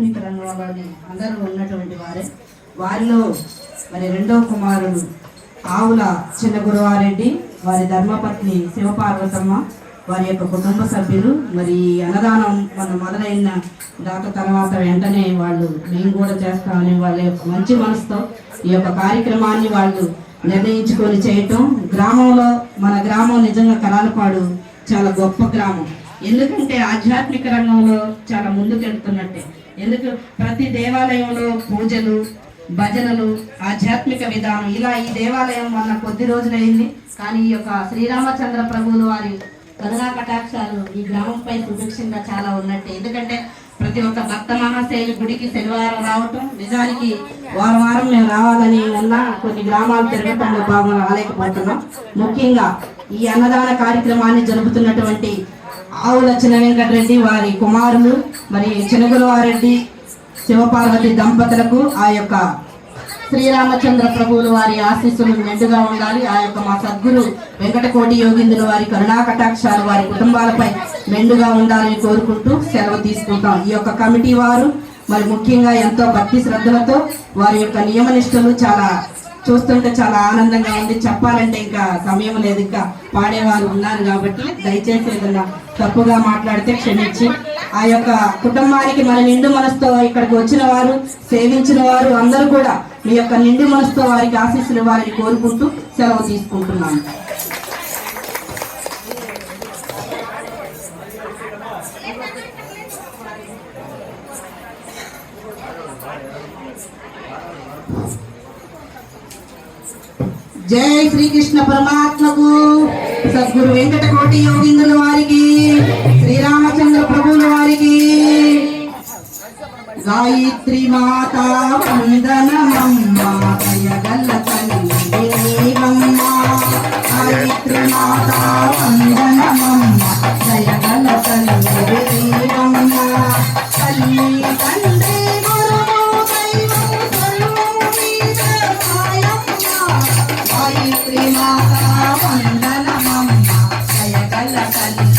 ఆధ్యాత్మిక రంగంలోని అందరూ ఉన్నటువంటి వారే. వారిలో మరి రెండో కుమారుడు ఆవుల చిన్న గురువారెడ్డి వారి ధర్మపత్ని శివపార్వతమ్మ వారి యొక్క కుటుంబ సభ్యులు మరి ఈ అన్నదానం మన మొదలైన దాత తర్వాత వెంటనే వాళ్ళు మేము కూడా చేస్తామని వాళ్ళ యొక్క మంచి మనసుతో ఈ యొక్క కార్యక్రమాన్ని వాళ్ళు నిర్ణయించుకొని చేయటం. గ్రామంలో మన గ్రామం నిజంగా కరాలపాడు చాలా గొప్ప గ్రామం. ఎందుకంటే ఆధ్యాత్మిక రంగంలో చాలా ముందుకెళ్తున్నట్టే. ఎందుకు ప్రతి దేవాలయంలో పూజలు భజనలు ఆధ్యాత్మిక విధానం ఇలా ఈ దేవాలయం వల్ల కొద్ది రోజులైంది కానీ ఈ యొక్క శ్రీరామచంద్ర ప్రభువులు వారి కరుణా కటాక్షాలు ఈ గ్రామంపై సుభిక్షంగా చాలా ఉన్నట్టే. ఎందుకంటే ప్రతి ఒక్క భక్త మహాశైలి గుడికి శనివారం రావటం నిజానికి వారం వారం మేము రావాలని ఉన్నా కొన్ని గ్రామాలు తిరగటంలో భాగంగా రాలేకపోతున్నాం. ముఖ్యంగా ఈ అన్నదాన కార్యక్రమాన్ని జరుపుతున్నటువంటి ఆవుల చిన్న వెంకటరెడ్డి వారి కుమారులు మరి చినగులవారెడ్డి శివపార్వతి దంపతులకు ఆ యొక్క శ్రీరామచంద్ర ప్రభువులు వారి ఆశీస్సులు మెండుగా ఉండాలి. ఆ యొక్క మా సద్గురు వెంకటకోటి యోగిందులు వారి కరుణా కటాక్షాలు వారి కుటుంబాలపై మెండుగా ఉండాలని కోరుకుంటూ సెలవు తీసుకుంటాం. ఈ యొక్క కమిటీ వారు మరి ముఖ్యంగా ఎంతో భక్తి శ్రద్ధలతో వారి యొక్క నియమనిష్టలు చాలా చూస్తుంటే చాలా ఆనందంగా ఉంది. చెప్పాలంటే ఇంకా సమయం లేదు. ఇంకా పాడేవారు ఉన్నారు కాబట్టి దయచేసి ఏదన్నా తప్పుగా మాట్లాడితే క్షమించి. ఆ యొక్క కుటుంబానికి మన నిండు మనసుతో ఇక్కడికి వచ్చిన వారు సేవించిన వారు అందరూ కూడా మీ యొక్క నిండు మనసుతో వారికి ఆశీస్సులు వారిని కోరుకుంటూ సెలవు తీసుకుంటున్నాను జై శ్రీకృష్ణ పరమాత్మకు. సద్గురు వెంకట కోటి యోగిందుల వారికి శ్రీరామచంద్ర ప్రభువుల వారికి. గాయత్రి మాత వందనం la.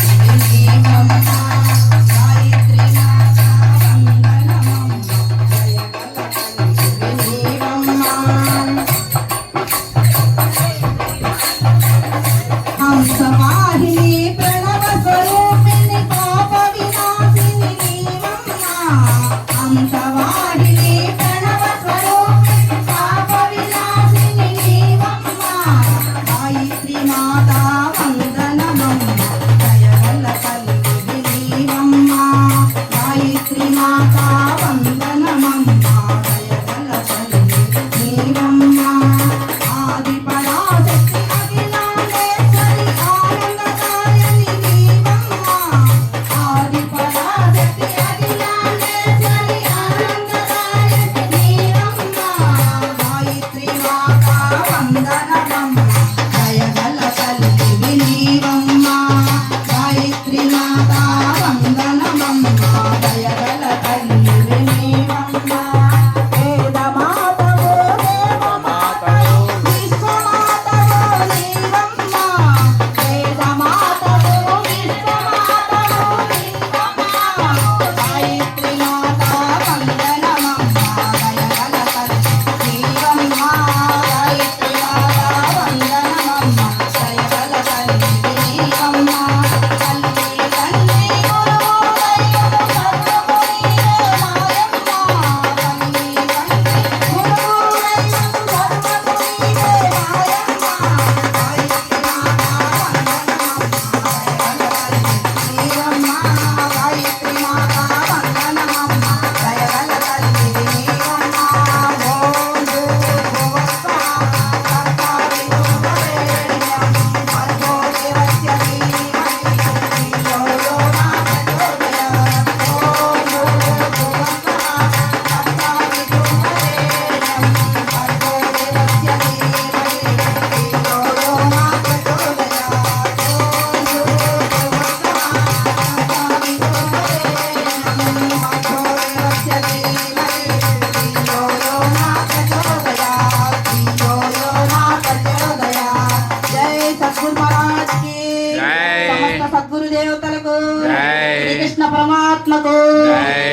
పరమాత్మకు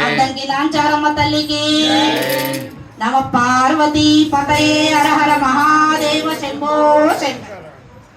అద్దంకి నాంచారమ్మ తల్లికి. నమ పార్వతీ పతయే హరహర మహాదేవ శంభో శంకర